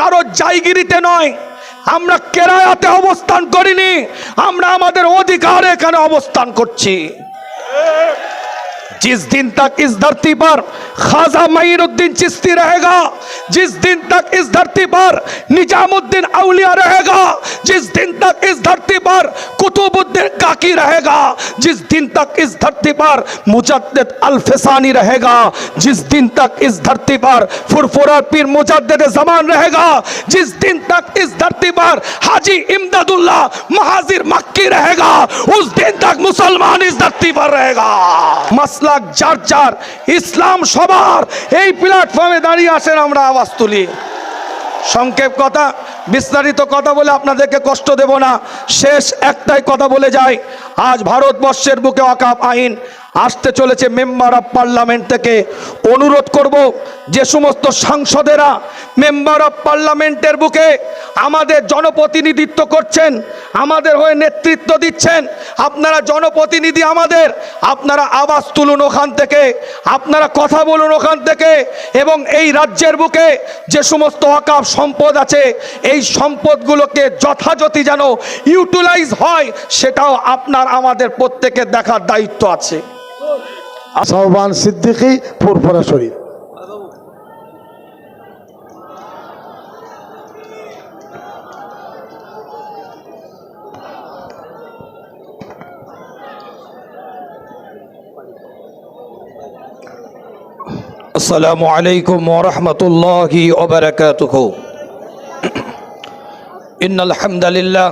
কারো জায়গিরিতে নয় আমরা কেরায়াতে অবস্থান করিনি আমরা আমাদের অধিকারে এখানে অবস্থান করছি जिस दिन तक इस धरती पर खाजा मईनुद्दीन चिश्ती रहेगा जिस दिन तक इस धरती पर निजामुद्दीन औलिया रहेगा जिस दिन तक इस धरती पर कुतुबुद्दीन काकी रहेगा जिस दिन तक इस धरती पर मुजद्दिद अल फिसानी रहेगा जिस दिन तक इस धरती पर फुरफुरा पीर मुजद्दिद जमान रहेगा जिस दिन तक इस धरती पर हाजी इमदादुल्लाह महाजिर मक्की रहेगा उस दिन तक मुसलमान इस धरती पर रहेगा মাসলাক যার যার ইসলাম সবার এই প্ল্যাটফর্মে দাঁড়িয়ে আসেন আমরা আওয়াজ তুলি সংক্ষেপ কথা বিস্তারিত কথা বলে আপনাদেরকে কষ্ট দেব না। শেষ একটাই কথা বলে যাই। আজ ভারতবর্ষের বুকে অকাপ আইন। আসতে চলেছে মেম্বার অফ পার্লামেন্ট থেকে। অনুরোধ করব যে সমস্ত সাংসদেরা মেম্বার অফ পার্লামেন্টের বুকে আমাদের জনপ্রতিনিধিত্ব করছেন, আমাদের হয়ে নেতৃত্ব দিচ্ছেন, আপনারা জনপ্রতিনিধি আমাদের, আপনারা আওয়াজ তুলুন ওখান থেকে, আপনারা কথা বলুন ওখান থেকে এবং এই রাজ্যের বুকে যে সমস্ত অকাপ সম্পদ আছে, এই সম্পদগুলোকে যথাযথি যেন ইউটিলাইজ হয়, সেটাও আপনার, আমাদের প্রত্যেকের দেখার দায়িত্ব আছে। সহবান সিদ্দিকি ফুরফুরা শরীফ। আসসালামু আলাইকুম ওরহমতুল্লাহ ওবরাকাতুহ ইন্নাল হামদালিল্লাহ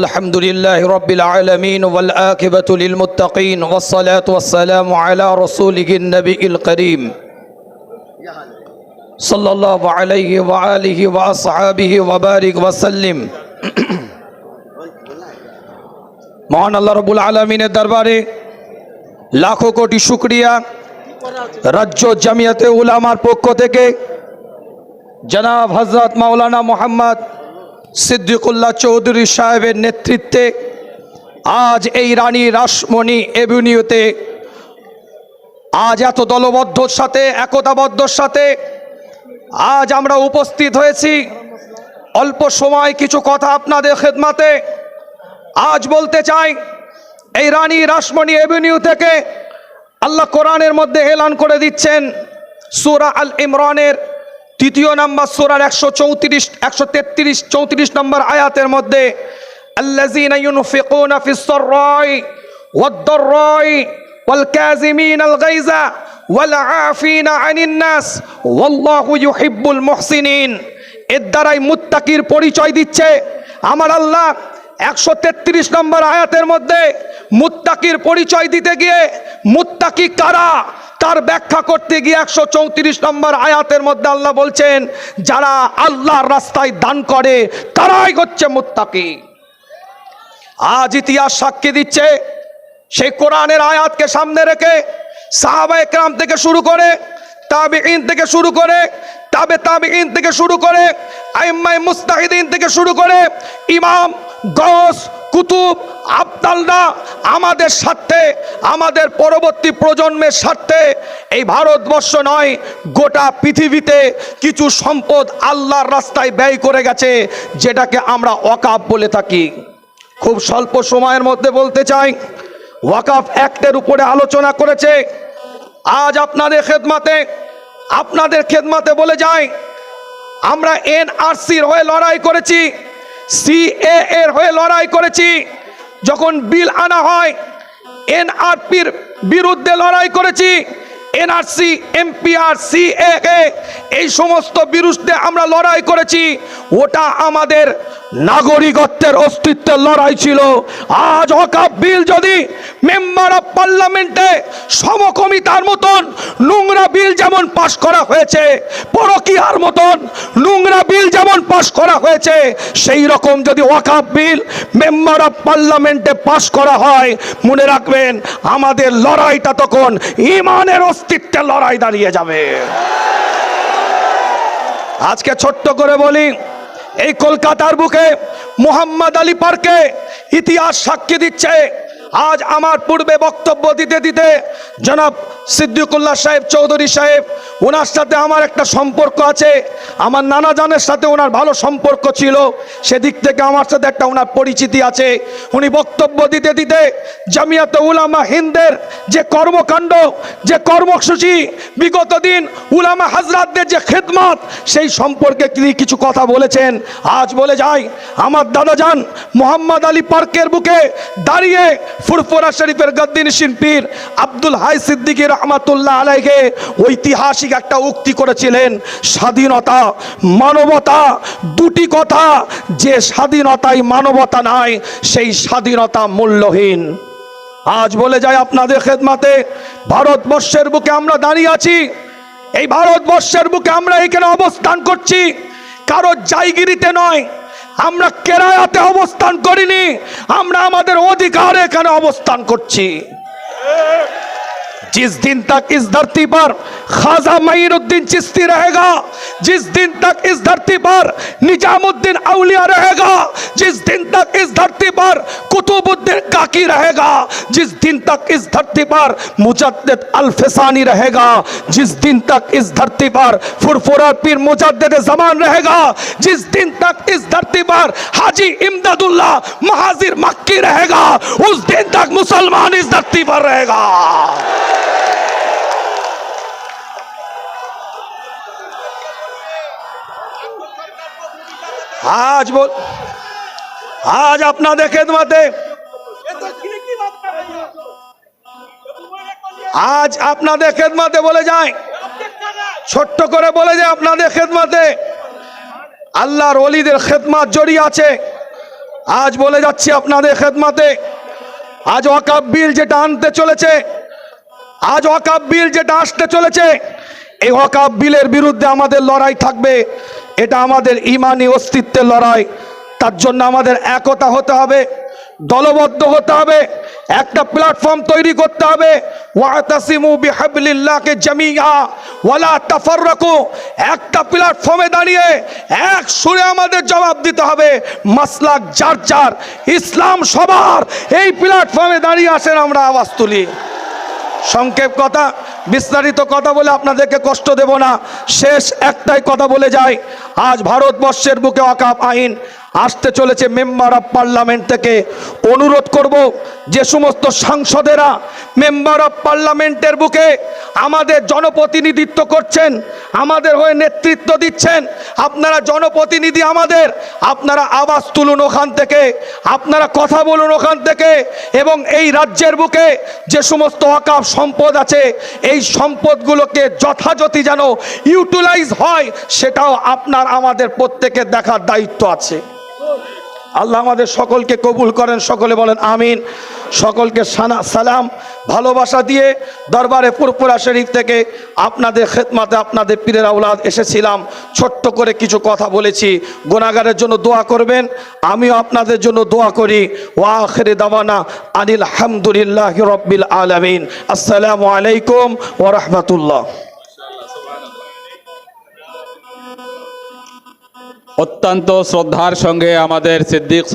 الحمد لله الحمد لله رب العالمين والآكبة للمتقين والصلاة والسلام على رسوله النبي الكريم صلى الله عليه وآله وأصحابه وبارك وسلم মহান আল্লাহ রবুল আলমিনের দরবারে লাখো কোটি শুক্রিয়া রাজ্য জামিয়াতে উলামার পক্ষ থেকে জনাব হজরত মাওলানা মোহাম্মদ সিদ্দিকুল্লাহ চৌধুরী সাহেবের নেতৃত্বে আজ এই রানী রাসমণি এভিনিউতে আজ এত দলবদ্ধর সাথে, একতাবদ্ধর সাথে আজ আমরা উপস্থিত হয়েছি। অল্প সময় কিছু কথা আপনাদের খেদমাতে আজ বলতে চাই, এই রানী রাসমণি এভিনিউ থেকে আল্লাহ কোরআনের মধ্যে এলান করে দিচ্ছেন। সুরা আল ইমরানের তৃতীয় নাম্বার সুরার একশো চৌত্রিশ একশো তেত্রিশ চৌত্রিশ নম্বর আয়াতের মধ্যে الذين ينفقون في السراء والضراء والكاظمين الغيظ والعافين عن الناس والله يحب المحسنين এর দ্বারাই মুত্তাকির পরিচয় দিচ্ছে আমার আল্লাহ একশো তেত্রিশ নম্বর আয়াতের মধ্যে মুত্তাকির পরিচয় দিতে গিয়ে মুত্তাকি কারা তার ব্যাখ্যা করতে গিয়ে একশো চৌত্রিশ নম্বর আয়াতের মধ্যে আল্লাহ বলছেন, যারা আল্লাহর রাস্তায় দান করে, তারাই হচ্ছে মুত্তাকি। আজ ইতিহাস সাক্ষী দিচ্ছে, সেই কোরআনের আয়াতকে সামনে রেখে সাহাবা একরাম থেকে শুরু করে তাবে থেকে শুরু করে, তাবে তাবে থেকে শুরু করে আইম্মাই মুস্তাহিদিন থেকে শুরু করে ইমাম, গস, কুতুব আবদালরা আমাদের স্বার্থে, আমাদের পরবর্তী প্রজন্মের স্বার্থে, এই ভারতবর্ষ নয়, গোটা পৃথিবীতে কিছু সম্পদ আল্লাহর রাস্তায় ব্যয় করে গেছে, যেটাকে আমরা অকাপ বলে থাকি। খুব স্বল্প সময়ের মধ্যে বলতে চাই, ওয়াকাফ অ্যাক্টের উপরে আলোচনা করেছে। আজ আপনাদের খেদমাতে আপনাদের খেদমাতে বলে যাই আমরা এনআরসির হয়ে লড়াই করেছি সিএ এর হয়ে লড়াই করেছি। যখন বিল আনা হয় এনআরপির বিরুদ্ধে লড়াই করেছি এনআরসি এমপিআর সিএ এই সমস্ত বিরুদ্ধে আমরা লড়াই করেছি। ওটা আমাদের নাগরিকত্বের অস্তিত্বের লড়াই ছিল। আজ অকাপ বিল যদি মেম্বার অফ পার্লামেন্টে সমকমিতার মতন নোংরা বিল যেমন পাশ করা হয়েছে, পরকিয়ার মতন নোংরা বিল যেমন পাশ করা হয়েছে, সেই রকম যদি ওয়াকাপ বিল মেম্বার অফ পার্লামেন্টে পাশ করা হয়, মনে রাখবেন আমাদের লড়াইটা তখন ইমানের অস্তিত্বের লড়াই দাঁড়িয়ে যাবে। আজকে ছোট্ট করে বলি এই কলকাতার বুকে মোহাম্মদ আলী পার্কে ইতিহাস সাক্ষী দিচ্ছে। আজ আমার পূর্বে বক্তব্য দিতে দিতে জনাব সিদ্দিকুল্লাহ সাহেব চৌধুরী সাহেব ওনার সাথে আমার একটা সম্পর্ক আছে। আমার নানা জানের সাথে ওনার ভালো সম্পর্ক ছিল। সেদিক থেকে আমার সাথে একটা ওনার পরিচিতি আছে। উনি বক্তব্য দিতে দিতে জামিয়াতে উলামা হিন্দের যে কর্মকাণ্ড, যে কর্মসূচি, বিগত দিন উলামা হাজরাতদের যে খেদমত, সেই সম্পর্কে তিনি কিছু কথা বলেছেন। আজ বলে যাই, আমার দাদা যান মোহাম্মদ আলী পার্কের বুকে দাঁড়িয়ে ফুরফুরা শরীফের গদ্দিন শিল্পীর আব্দুল হাই সিদ্দিকী রহমাতুল্লাহ আলাইকে ঐতিহাসিক একটা উক্তি করেছিলেন, স্বাধীনতা, মানবতা, দুটি কথা, যে স্বাধীনতায় মানবতা নাই, সেই স্বাধীনতা মূল্যহীন। আজ বলে যায় আপনাদের খেদমাতে, ভারতবর্ষের বুকে আমরা দাঁড়িয়ে আছি, এই ভারতবর্ষের বুকে আমরা এখানে অবস্থান করছি, কারও জায়গিরিতে নয় আমরা কেরায়াতে অবস্থান করিনি আমরা আমাদের অধিকারে এখানে অবস্থান করছি। जिस दिन तक इस धरती पर खाजा मईनुद्दीन चिश्ती रहेगा, जिस दिन तक इस धरती पर निजामुद्दीन औलिया रहेगा, जिस दिन तक इस धरती पर कुतुबुद्दीन काकी रहेगा, जिस दिन तक इस धरती पर मुजद्दिद अल्फसानी रहेगा, जिस दिन तक इस धरती पर फुरफुरा पीर मुजद्दिद जमान रहेगा, जिस दिन तक इस धरती पर हाजी इमदादुल्लाह महाजिर मक्की रहेगा, उस दिन तक मुसलमान इस धरती पर रहेगा। আজ বল, আজ আপনাদের খেদমাতে আজ আপনাদের খেদমাতে বলে যায় ছোট্ট করে বলে যায় আপনাদের খেদমাতে। আল্লাহর অলিদের খেদমাত জড়িয়ে আছে। আজ বলে যাচ্ছি আপনাদের খেদমাতে, আজ ওয়াকাব বিল যেটা আনতে চলেছে, আজ ওয়াকাব বিল যেটা আসতে চলেছে, এই ওয়াকাব বিলের বিরুদ্ধে আমাদের লড়াই থাকবে। এটা আমাদের ইমানি অস্তিত্বের লড়াই। তার জন্য আমাদের একতা হতে হবে, দলবদ্ধ হতে হবে, একটা প্ল্যাটফর্ম তৈরি করতে হবে। একটা প্ল্যাটফর্মে দাঁড়িয়ে এক সুরে আমাদের জবাব দিতে হবে, মাসলাক যার যার, ইসলাম সবার। এই প্ল্যাটফর্মে দাঁড়িয়ে আসেন আমরা আওয়াজ তুলি। সংক্ষেপ কথা, বিস্তারিত কথা বলে আপনাদেরকে কষ্ট দেব না। শেষ একটাই কথা বলে যাই। আজ ভারতবর্ষের বুকে অকাপ আইন আসতে চলেছে মেম্বার অফ পার্লামেন্ট থেকে। অনুরোধ করব যে সমস্ত সাংসদেরা মেম্বার অফ পার্লামেন্টের বুকে আমাদের জনপ্রতিনিধিত্ব করছেন, আমাদের হয়ে নেতৃত্ব দিচ্ছেন, আপনারা জনপ্রতিনিধি আমাদের, আপনারা আওয়াজ তুলুন ওখান থেকে, আপনারা কথা বলুন ওখান থেকে, এবং এই রাজ্যের বুকে যে সমস্ত অকাপ সম্পদ আছে, এই সম্পদগুলোকে যথাযথি যেন ইউটিলাইজ হয়, সেটাও আপনার আমাদের প্রত্যেকের দেখার দায়িত্ব আছে। আল্লাহ আমাদের সকলকে কবুল করেন, সকলে বলেন, আমিন। সকলকে সানা সালাম, ভালোবাসা দিয়ে দরবারে পুরপুরা শরীফ থেকে আপনাদের খেদমাতে আপনাদের পীরের আউলাদ এসেছিলাম। ছোট্ট করে কিছু কথা বলেছি। গোনাগারের জন্য দোয়া করবেন। আমিও আপনাদের জন্য দোয়া করি। ওয়া আখেরে দাওয়ানা আনিল হামদুলিল্লাহ রব্বিল আলামিন। আসসালামু আলাইকুম ওয়া অত্যন্ত শ্রদ্ধার সঙ্গে আমাদের সিদ্দিক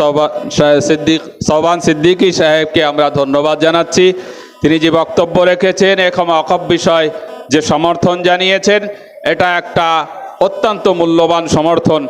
সিদ্দিক সবান সিদ্দিকী সাহেবকে আমরা ধন্যবাদ জানাচ্ছি। তিনি যে বক্তব্য রেখেছেন এখন অকপ বিষয় যে সমর্থন জানিয়েছেন, এটা একটা অত্যন্ত মূল্যবান সমর্থন।